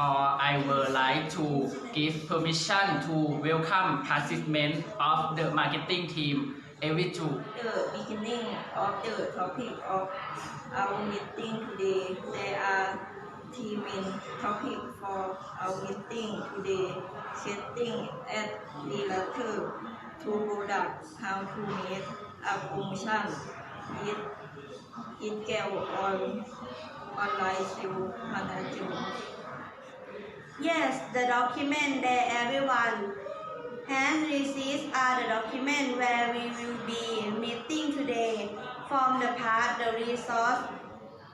of all, I would like to give permission to welcome participants of the marketing team. Every two. the beginning of the topic of our meeting today. There are three main topic for our meeting today. Setting at relative to product, how to make a promotion, it, it get on online sale management. Yes, the document that everyone has received are the document where we will be meeting today. From the part the resource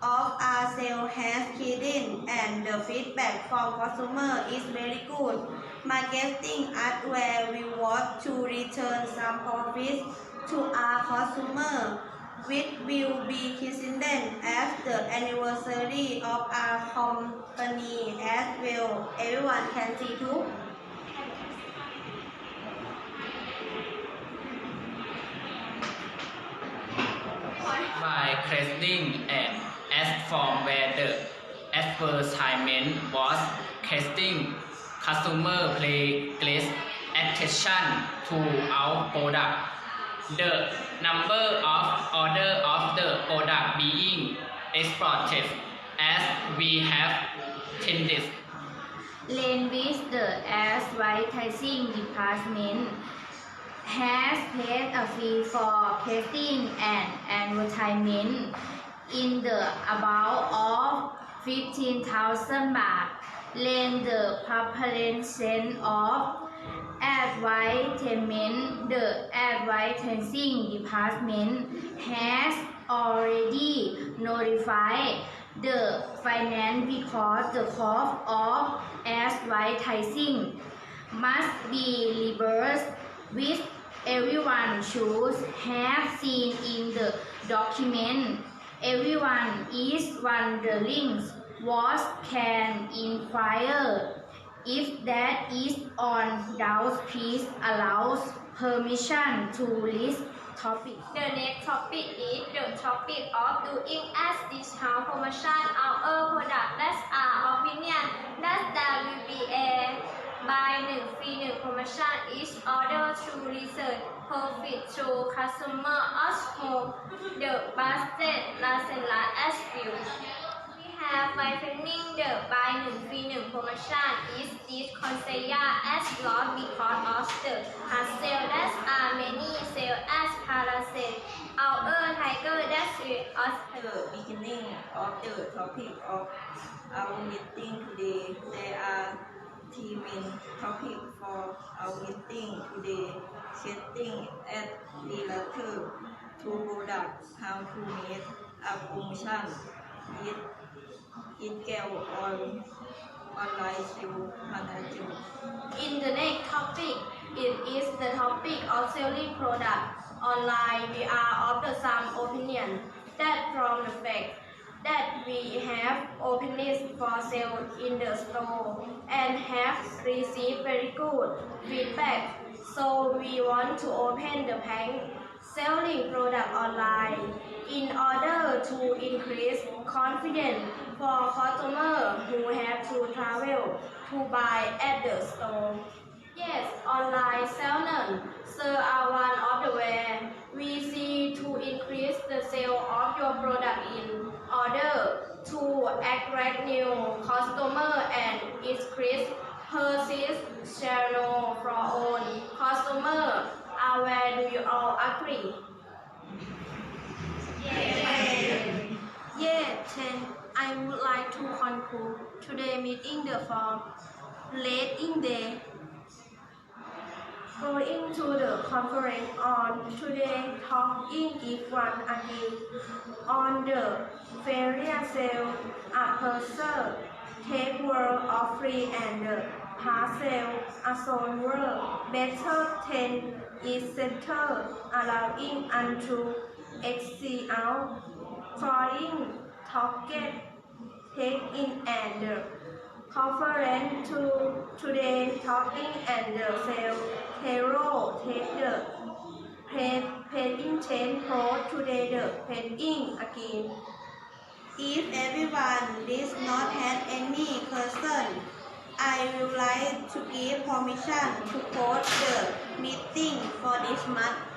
of our sale has hidden and the feedback from consumer is very good. Marketing at where we want to return some profits to our consumer which will be coincident as the anniversary of our company as well. Everyone can see too. by creating an ad form where the advertisement was casting customer pay great attention to our product. The number of order of the product being exported as we have tended. With the advertising department has paid a fee for casting and advertisement in the amount of 15,000 baht. Lane the preparation of advertisement, the advertising department has already notified the finance because the cost of advertising must be reversed which everyone should have seen in the document. Everyone is wondering what can inquire. If that is on doubt, please allow permission to list topic. The next topic is the topic of doing as discount promotion our product. That's our opinion. That there will be a buy 1 free 1 promotion each order to research profit to customer as home. The basket Lazada as view. We have planning the buy 1 free 1 promotion is this consider as lost because of the hard that are many sale as parasite. Our tiger that is us the beginning of the topic of our meeting today. There are three main topics for our meeting today. Setting at relative to product, how to make a promotion, it, get on online sale management. In the next topic, it is the topic of selling product online. We are of the some opinion that from the fact that we have openings for sale in the store and have received very good feedback. So we want to open the bank selling product online in order to increase confidence for customers who have to travel to buy at the store. Yes, online sellers sell are one of the way we see to increase the sale of your product in order to attract new customer and increase purchase channel for own customer. Are where do you all agree? Yes, then I would like to conclude today meeting the form late in day Going to the conference on today, talking if one again on the failure sale, a purser, take world of free and the parcel, a zone world, better 10 is center, allowing unto exceed out, trying, target, take in and conference to today talking and the sale hero take the paid paying chain post today the paying again. If everyone does not have any question, I would like to give permission to post the meeting for this month.